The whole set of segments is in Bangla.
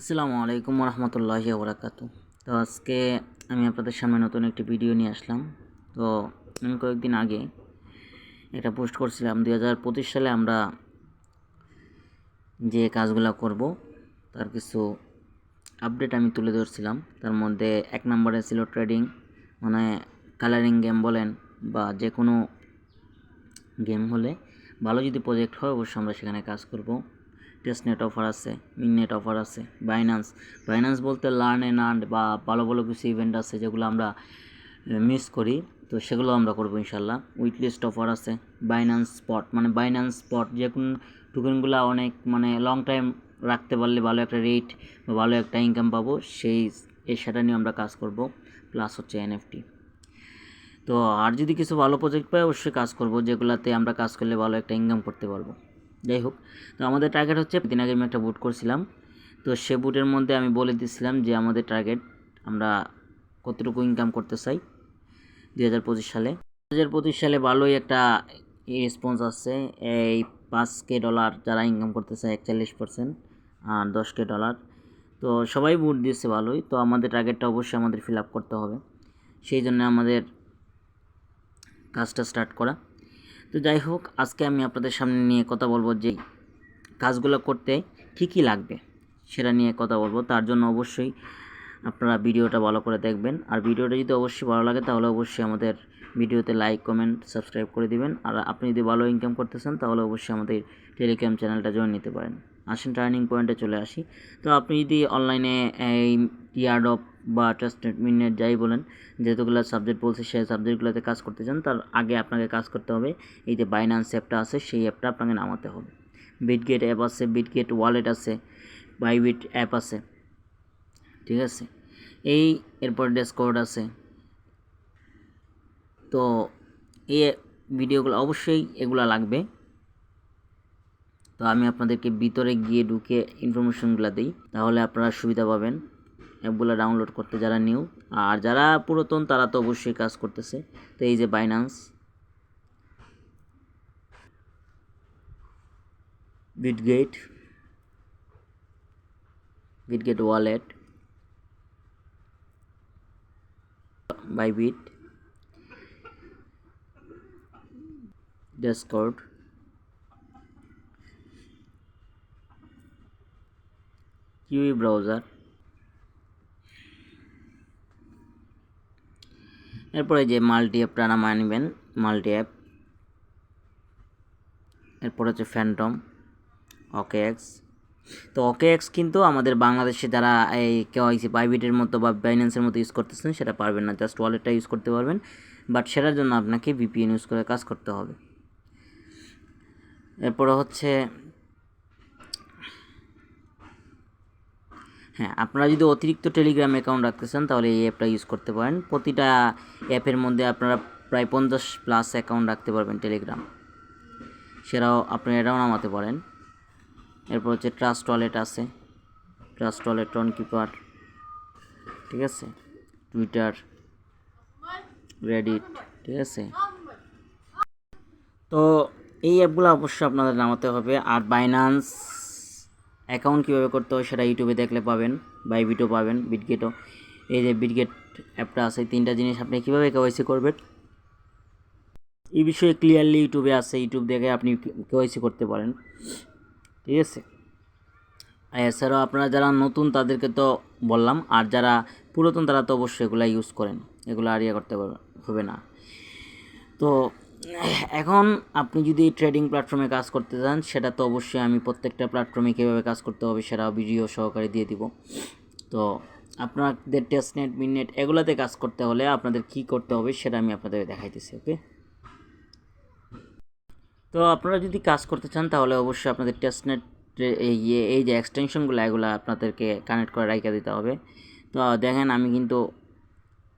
আসসালামু আলাইকুম রহমতুল্লাহি বরাকাতু তো আজকে আমি আপনাদের সামনে নতুন একটি ভিডিও নিয়ে আসলাম। তো আমি কয়েকদিন আগে একটা পোস্ট করছিলাম, দুই হাজার পঁচিশ সালে আমরা যে কাজগুলো করব, তার কিছু আপডেট আমি তুলে ধরছিলাম। তার মধ্যে এক নম্বরে ছিল ট্রেডিং মানে কালারিং গেম বলেন বা যে কোনো গেম হলে ভালো যদি প্রজেক্ট হয়, অবশ্যই আমরা সেখানে কাজ করব। টেস্ট নেট অফার আছে, মিন নেট অফার আছে বাইন্যান্স বাইন্যান্স বলতে লার্ন অ্যান্ড আর্ন বা ভালো ভালো কিছু ইভেন্ট আছে যেগুলো আমরা মিস করি, তো সেগুলো আমরা করব ইনশাল্লাহ। উইথ লিস্ট অফার আছে বাইন্যান্স স্পট মানে বাইন্যান্স স্পট যে কোনো টোকেনগুলো অনেক মানে লং টাইম রাখতে পারলে ভালো একটা রেট বা ভালো একটা ইনকাম পাবো, সেই সেটা নিয়ে আমরা কাজ করব প্লাস হচ্ছে এনএফটি তো আর যদি কিছু ভালো প্রজেক্ট পাই অবশ্যই কাজ করব, যেগুলোতে আমরা কাজ করলে ভালো একটা ইনকাম করতে পারব। যাই হোক, তো আমাদের টার্গেট হচ্ছে দিন আগে আমি একটা বুট করছিলাম। তো সে বুটের মধ্যে আমি বলে দিয়েছিলাম যে আমাদের টার্গেট আমরা কতটুকু ইনকাম করতে চাই দুই হাজার পঁচিশ সালে। দু হাজার পঁচিশ সালে ভালোই একটা রেসপন্স আসছে। এই পাঁচ কে ডলার যারা ইনকাম করতে চায় একচল্লিশ পার্সেন্ট আর দশ কে ডলার তো সবাই বুট দিয়েছে ভালোই, তো আমাদের টার্গেটটা অবশ্যই আমাদের ফিল আপ করতে হবে। সেই জন্য আমাদের কাজটা স্টার্ট করা। তো যাই হোক, আজকে আমি আপনাদের সামনে নিয়ে কথা বলব যে কাজগুলো করতে কী কী লাগবে সেটা নিয়ে কথা বলব। তার জন্য অবশ্যই আপনারা ভিডিওটা ভালো করে দেখবেন। আর ভিডিওটা যদি অবশ্যই ভালো লাগে, তাহলে অবশ্যই আমাদের ভিডিওতে লাইক কমেন্ট সাবস্ক্রাইব করে দিবেন। আর আপনি যদি ভালো ইনকাম করতে চান, তাহলে অবশ্যই আমাদের টেলিগ্রাম চ্যানেলটা জয়েন নিতে পারেন। আসেন টার্নিং পয়েন্টে চলে আসি। তো আপনি যদি অনলাইনে এই ইয়ার্ড অফ বা ট্রাস্টেড মিনিট যাই বলেন যেহেতুগুলো সাবজেক্ট বলছে সেই সাবজেক্টগুলোতে কাজ করতে চান, তার আগে আপনাকে কাজ করতে হবে, এই যে বাইন্যান্স অ্যাপটা আছে, সেই অ্যাপটা আপনাকে নামাতে হবে। বিটগেট অ্যাপ আছে বিটগেট ওয়ালেট আছে বাইবিট অ্যাপ আছে, ঠিক আছে? এই এরপর ডেসকোড আছে। তো এই ভিডিওগুলো অবশ্যই এগুলো লাগবে। তো আমি আপনাদেরকে ভিতরে গিয়ে ঢুকে ইনফরমেশনগুলো দিই, তাহলে আপনারা সুবিধা পাবেন। অ্যাপগুলো ডাউনলোড করতে যারা নিউ আর যারা পুরাতন, তারা তো অবশ্যই কাজ করতেছে। তো এই যে Binance Bitget Bitget wallet Bybit Discord Kiwi browser. এরপরে যে মাল্টি অ্যাপটা নামায় নেবেন, মাল্টি অ্যাপ। এরপর হচ্ছে ফ্যান্টম ওকে এক্স তো ওকে এক্স কিন্তু আমাদের বাংলাদেশে যারা এই কেওয়াইসি বাইবিটের মতো বা বাইন্যান্সের মতো ইউজ করতেছেন, সেটা পারবেন না জাস্ট ওয়ালেটটা ইউজ করতে পারবেন। বাট সেটার জন্য আপনাকে ভিপিএন ইউজ করে কাজ করতে হবে। এরপরে হচ্ছে হ্যাঁ আপনারা যদি অতিরিক্ত টেলিগ্রাম অ্যাকাউন্ট রাখতে চান, তাহলে এই অ্যাপটা ইউজ করতে পারেন। প্রতিটা অ্যাপের মধ্যে আপনারা প্রায় পঞ্চাশ প্লাস অ্যাকাউন্ট রাখতে পারবেন টেলিগ্রাম সেটাও আপনি এটাও নামাতে পারেন। এরপর হচ্ছে ট্রাস্ট ওয়ালেট আছে। ট্রাস্ট ওয়ালেট টন কিপার ঠিক আছে? টুইটার রেডিট ঠিক আছে? তো এই অ্যাপগুলো অবশ্যই আপনাদের নামাতে হবে। আর বাইনান্স অ্যাকাউন্ট কীভাবে করতে হয় সেটা ইউটিউবে দেখলে পাবেন বাইবিটও পাবেন বিটগেটও এই যে বিটগেট অ্যাপটা আছে তিনটা জিনিস আপনি কীভাবে কেওয়াইসি করবেন? এই বিষয়ে ক্লিয়ারলি ইউটিউবে আছে, ইউটিউব দেখে আপনি কেওয়াইসি করতে পারেন। ঠিক আছে? এছাড়াও আপনারা যারা নতুন, তাদেরকে তো বললাম, আর যারা পুরাতন, তারা তো অবশ্যই এগুলো ইউজ করেন। এগুলো আর ইয়ে করতে হবে না। তো এখন আপনি যদি ট্রেডিং প্ল্যাটফর্মে কাজ করতে চান সেটা তো অবশ্যই আমি প্রত্যেকটা প্ল্যাটফর্মে কীভাবে কাজ করতে হবে সেটা ভিডিও সহকারে দিয়ে দিব। তো আপনাদের টেস্টনেট মিননেট এগুলোতে কাজ করতে হলে আপনাদের কি করতে হবে সেটা আমি আপনাদের দেখাইতেছি, ওকে? তো আপনারা যদি কাজ করতে চান, তাহলে অবশ্যই আপনাদের টেস্টনেট এই এই যে এক্সটেনশনগুলো এগুলো আপনাদেরকে কানেক্ট করে রাখা দিতে হবে। তো দেখেন, আমি কিন্তু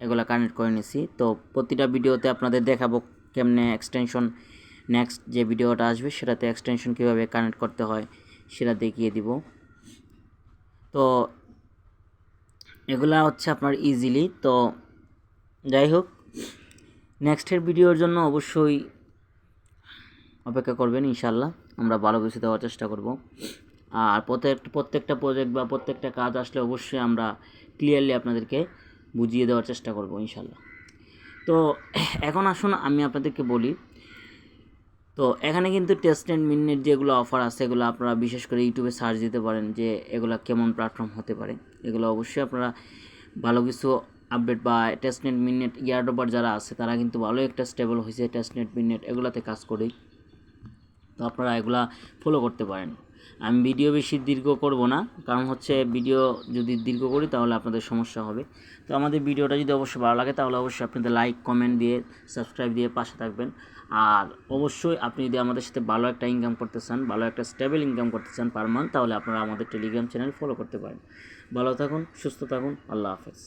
এগুলো কানেক্ট করে নিছি। তো প্রতিটা ভিডিওতে আপনাদের দেখাবো কেমনে এক্সটেনশন নেক্সট যে ভিডিওটা আসবে সেটাতে এক্সটেনশন কীভাবে কানেক্ট করতে হয় সেটা দেখিয়ে দিব। তো এগুলা হচ্ছে আপনার ইজিলি তো যাই হোক নেক্সটের ভিডিওর জন্য অবশ্যই অপেক্ষা করবেন ইনশাল্লাহ আমরা ভালো কিছু দেওয়ার চেষ্টা করব। আর প্রত্যেক, প্রত্যেকটা প্রজেক্ট বা প্রত্যেকটা কাজ আসলে অবশ্যই আমরা ক্লিয়ারলি আপনাদেরকে বুঝিয়ে দেওয়ার চেষ্টা করব ইনশাল্লাহ তো, এখন আসুন আমি আপনাদেরকে বলি। তো, এখানে কিন্তু টেস্ট অ্যান্ড মিনিট যেগুলো অফার আছে, এগুলো আপনারা বিশেষ করে ইউটিউবে সার্চ দিতে পারেন যে এগুলো কেমন প্ল্যাটফর্ম হতে পারে। এগুলো অবশ্যই আপনারা ভালো কিছু আপডেট বা টেস্ট নেট মিনিট ইয়ারডোবার যারা আছে, তারা কিন্তু ভালো একটা স্টেবল হয়েছে টেস্ট নেট মিনিট এগুলোতে কাজ করেই। তো, আপনারা এগুলা ফলো করতে পারেন। আমি ভিডিও বেশি দীর্ঘ করব না, কারণ হচ্ছে ভিডিও যদি দীর্ঘ করি তাহলে আপনাদের সমস্যা হবে। তো আমাদের ভিডিওটা যদি অবশ্যই ভালো লাগে তাহলে অবশ্যই আপনাদের লাইক কমেন্ট দিয়ে সাবস্ক্রাইব দিয়ে পাশে থাকবেন। আর অবশ্যই আপনি যদি আমাদের সাথে ভালো একটা ইনকাম করতে চান, ভালো একটা স্টেবল ইনকাম করতে চান পার মান্থ তাহলে আপনারা আমাদের টেলিগ্রাম চ্যানেল ফলো করতে পারেন। ভালো থাকুন, সুস্থ থাকুন, আল্লাহ হাফেজ।